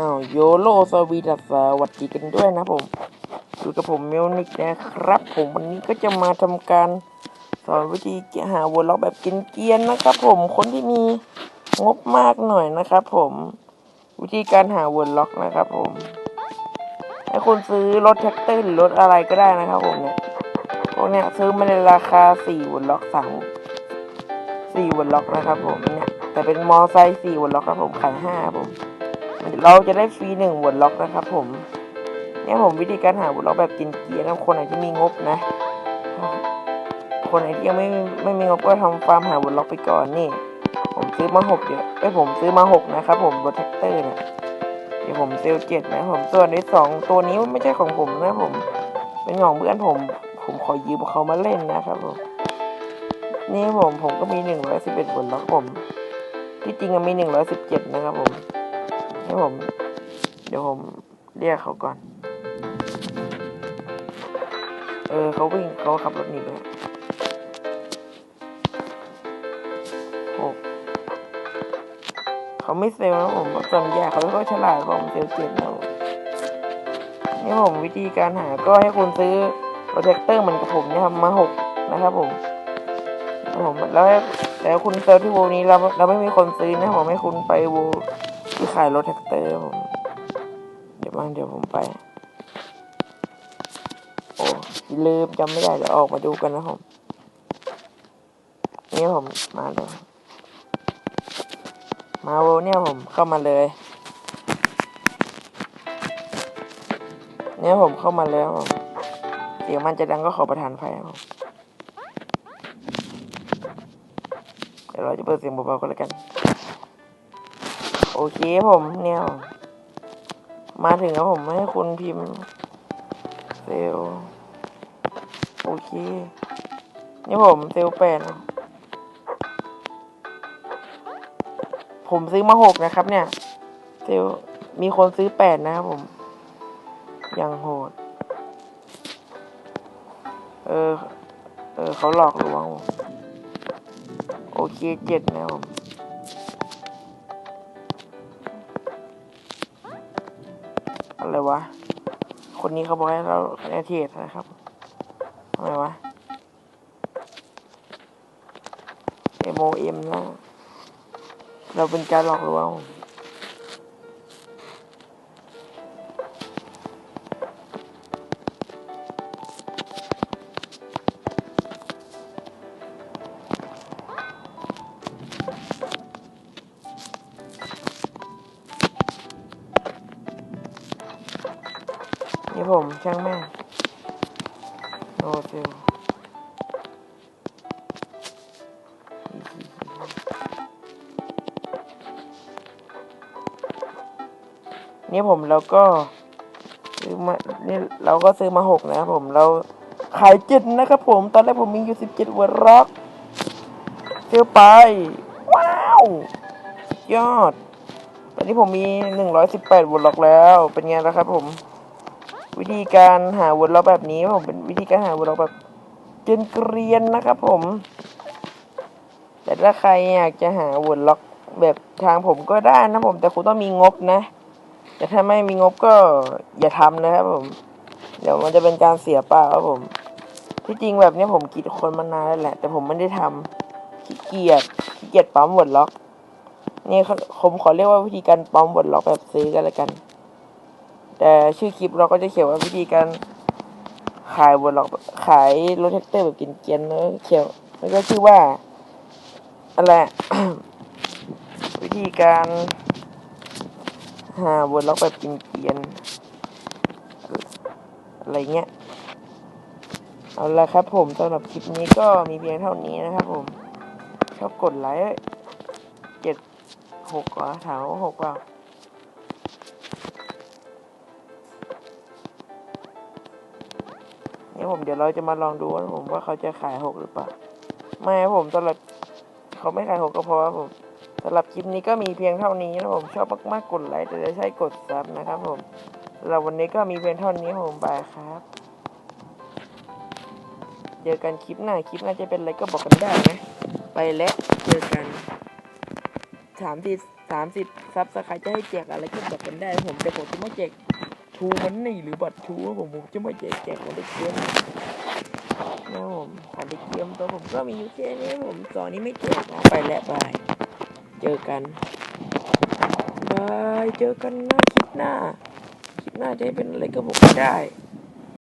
อ้าวโยโลสวีดัสสวัสดีกันด้วยนะผมอยู่กับผมเมิวนิกนะครับ ผมวันนี้ก็จะมาทำการสอนวิธีหาวนล็อกแบบเกียนๆนะครับ ผมคนที่มีงบมากหน่อยนะครับ ผมวิธีการหาวนล็อกนะครับ ผมให้คุณซื้อรถแท็กเตอร์หรือรถอะไรก็ได้นะครับ ผมเนี่ยพวกเนี้ยซื้อมาในราคาสี่วนล็อกสามสี่วนล็อกนะครับ ผมเนี่ยแต่เป็นมอไซค์สี่วนล็อกครับผมขายห้าครับผม เราจะได้ฟรีหนึ่งวดล็อกนะครับผมเนี่ยผมวิธีการหาวดล็อกแบบกินเกียร์นะคนไหนที่มีงบนะ คนไหนที่ยังไม่ไม่มีงบก็ทำฟาร์มหาวดล็อกไปก่อนนี่ ผมซื้อมาหกเดี๋ยวไอ้ผมซื้อมาหกนะครับผมรถแท็กเตอร์เนี่ยเดี๋ยวผมเซลเจ็ดนะผมส่วนในสองตัวนี้ไม่ใช่ของผมนะผม เป็นของเพื่อนผม ผมขอยืมเขามาเล่นนะครับผมนี่ผมผมก็มีหนึ่งร้อยสิบเอ็ดวดล็อกผม ที่จริงมันมีหนึ่งร้อยสิบเจ็ดนะครับผม ให้ผม เดี๋ยวผมเรียกเขาก่อน เออเขาวิ่งเขาขับรถหนีไปแล้วหกเขาไม่เซลล์นะผมส่วนใหญ่เขาไม่ค่อยฉลาดผมเซลเจ็ดนะผมนี่ผมวิธีการหาก็ให้คุณซื้อโปรเจคเตอร์เหมือนกับผมนี่ยครับมาหกนะครับผมผมแล้วแล้วคุณเซลที่โวนี้เราเราไม่มีคนซื้อนะผมให้คุณไปโว ที่ขายรถแท็กเตอร์ผม เดี๋ยวมาเดี๋ยวผมไป โอ้ลืมจำไม่ได้เดี๋ยวออกมาดูกันนะผมนี่ผมมาเลยมาโวเนี่ยผมเข้ามาเลย เนี่ยผมเข้ามาแล้วผมเสียงมันจะดังก็ขอประทานไฟผมเดี๋ยวเราจะเปิดเสียงเบาๆก็แล้วกัน โอเคผมเนี่ยมาถึงแล้วผมให้คุณพิมพ์เซลโอเค นี่ผมเซลแปดผมซื้อมาหกนะครับ เนี่ย เซลมีคนซื้อแปดนะครับผมยังโหด เออ เออเขาหลอกลวง โอเคเจ็ดนะผม อะไรวะ คนนี้เขาบอกให้เราแอเทศนะครับทำไมวะ M O M นะ เราเป็นการหลอกลวง นี่ผมช่างแม่โนเซลนี่ผมแล้วก็ซื้อมานี่เราก็ซื้อมาหกนะครับผมเราขายเจ็ดนะครับผม ตอนแรกผมมีอยู่สิบเจ็ดวันร็อกซื้อไป ว้าว ยอด ตอนนี้ผมมีหนึ่งร้อยสิบแปดวนล็อกแล้ว เป็นไงล่ะครับผม วิธีการหาวนล็อกแบบนี้ผมเป็นวิธีการหาวนล็อกแบบเกรียนๆนะครับผม แต่ถ้าใครอยากจะหาวนล็อกแบบทางผมก็ได้นะผม แต่คุณต้องมีงบนะ แต่ถ้าไม่มีงบก็อย่าทำนะครับผม เดี๋ยวมันจะเป็นการเสียเปล่าครับผม ที่จริงแบบนี้ผมคิดคนมานานแล้วแหละ แต่ผมไม่ได้ทำขี้เกียจขี้เกียจปั๊มวนล็อกนี่ผมขอเรียกว่าวิธีการปั๊มวนล็อกแบบซื้อกันล้วกัน แต่ชื่อคลิปเราก็จะเขียนว่าวิธีการขายบนหลอกขายรถแท็กเตอร์แบบกินเกียนเนอะเขียวแล้วก็ชื่อว่าอะไรวิธีการหาบนล็อกแบบกินเกียนอะไรเงี้ยเอาละครับผมสำหรับคลิปนี้ก็มีเพียงเท่านี้นะครับผมชอบกดไลค์เจ็ดหกเหรอถามว่าหกเปล่า ผม เดี๋ยวเราจะมาลองดูนะผมว่าเขาจะขายหกหรือเปล่า ไม่ครับผมสำหรับเขาไม่ขายหกก็เพราะว่าผมสำหรับคลิปนี้ก็มีเพียงเท่านี้นะผมชอบมากๆกดไลค์แต่จะใช้กดซับนะครับผมสำหรับวันนี้ก็มีเพียงเท่านี้ผมบายครับเจอกันคลิปหน้าคลิปหน้าจะเป็นอะไรก็บอกกันได้นะไปแล้วเจอกันสามสิบสามสิบซับสไครต์จะให้แจกอะไรก็บอกกันได้ ผมแต่ผมจะไม่แจก ทูมันนี่หรือบัตรทูผมผมจะไม่แจกแจกของเด็กเกมนะผมของเด็กเกมตัวผมก็มีอยู่แค่นี้ผมตอนนี้ไม่แจกนะไปแล้วบายเจอกันบายเจอกันนะคลิปหน้าคลิปหน้าจะให้เป็นอะไรก็บอกไม่ได้